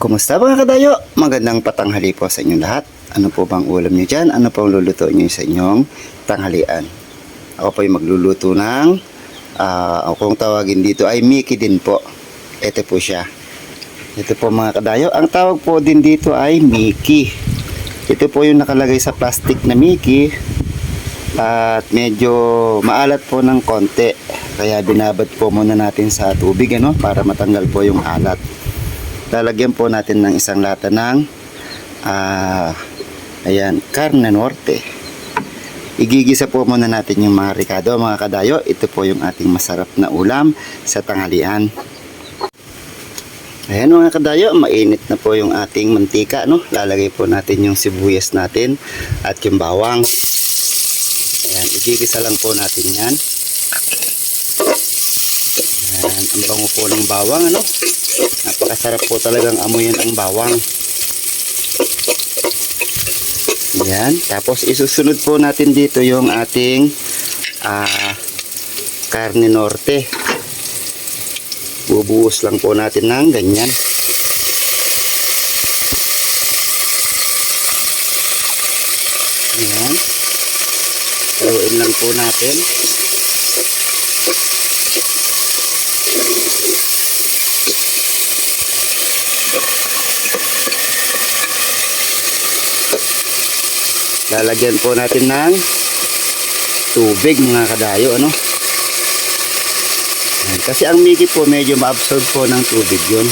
Kumusta mga kadayo? Magandang patanghali po sa inyong lahat. Ano po bang ulam nyo dyan? Ano pong luluto nyo sa inyong tanghalian? Ako po yung magluluto ng, ah, kung tawagin dito ay Mickey din po. Ito po siya. Ito po mga kadayo. Ang tawag po din dito ay Mickey. Ito po yung nakalagay sa plastic na Mickey. At medyo maalat po ng konti. Kaya binabad po muna natin sa tubig ano, para matanggal po yung alat lalagyan po natin ng isang lata ng ah, ayan, carne norte. Igigisa po muna natin yung mga ricado, mga kadayo. Ito po yung ating masarap na ulam sa tanghalian. Ayan mga kadayo, mainit na po yung ating mantika. No? Lalagay po natin yung sibuyas natin at yung bawang. Ayan, igigisa lang po natin yan. Ayan, ang bango po ng bawang. Ano? Napakasarap po talagang amuyin ang bawang. Yan. Tapos isusunod po natin dito yung ating ah, carne norte. Bubuhos lang po natin ng ganyan. Yan. Haluin lang po natin. Lalagyan po natin ng tubig mga kadayo ano. Kasi ang Mickey po medyo ma-absorb po ng tubig yun.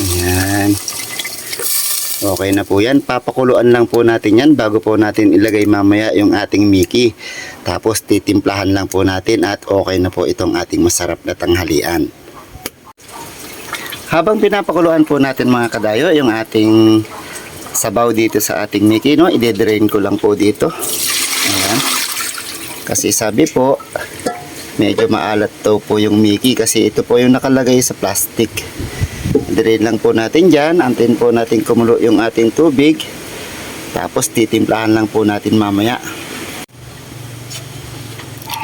Ayan. Okay na po yan. Papakuluan lang po natin yan bago po natin ilagay mamaya yung ating Mickey. Tapos titimplahan lang po natin at okay na po itong ating masarap na tanghalian. Habang pinapakuluan po natin mga kadayo yung ating sabaw dito sa ating Mickey, no? Ide-drain ko lang po dito. Ayan. Kasi sabi po, medyo maalat daw po yung Mickey kasi ito po yung nakalagay sa plastic. Drain lang po natin dyan. Antin po natin kumulo yung ating tubig. Tapos titimplahan lang po natin mamaya.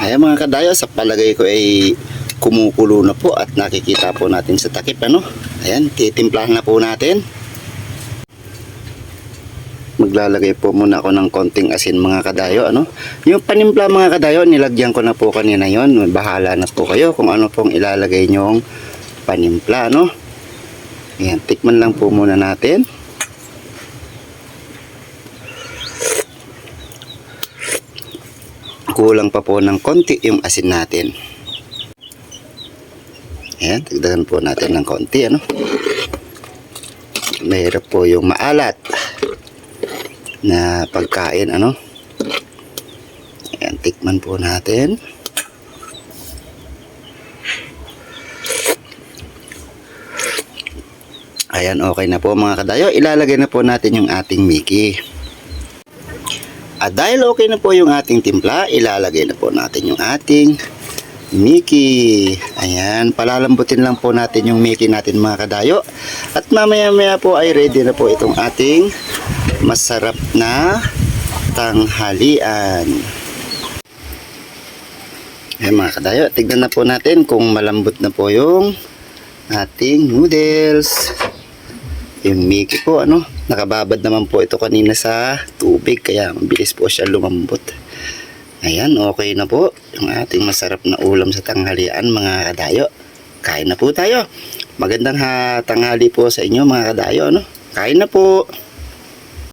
Ayan mga kadayo, sa palagay ko ay kumukulo na po at nakikita po natin sa takip ano. Ayan, titimplahan na po natin. Maglalagay po muna ako ng konting asin mga kadayo ano. Yung panimpla mga kadayo, nilagyan ko na po kanina yon. Bahala na po kayo kung ano pong ilalagay nyong panimpla no. Ayan, tikman lang po muna natin. Kulang pa po ng konti yung asin natin. Ayan, dagdagan po natin ng konti, ano? Mahirap po yung maalat na pagkain, ano? Ayan, tikman po natin. Ayan, okay na po mga kadayo. Ilalagay na po natin yung ating Mickey. At dahil okay na po yung ating timpla, ilalagay na po natin yung ating Mickey. Ayan, palalambutin lang po natin yung Mickey natin mga kadayo. At mamaya maya po ay ready na po itong ating masarap na tanghalian. Ayan mga kadayo, tignan na po natin kung malambot na po yung ating noodles. Yung Mickey po, ano, nakababad naman po ito kanina sa tubig, kaya mabilis po siya lumambot. Ayan, okay na po. Yung ating masarap na ulam sa tanghalian, mga kadayo. Kain na po tayo. Magandang ha, tanghali po sa inyo, mga kadayo, ano. Kain na po.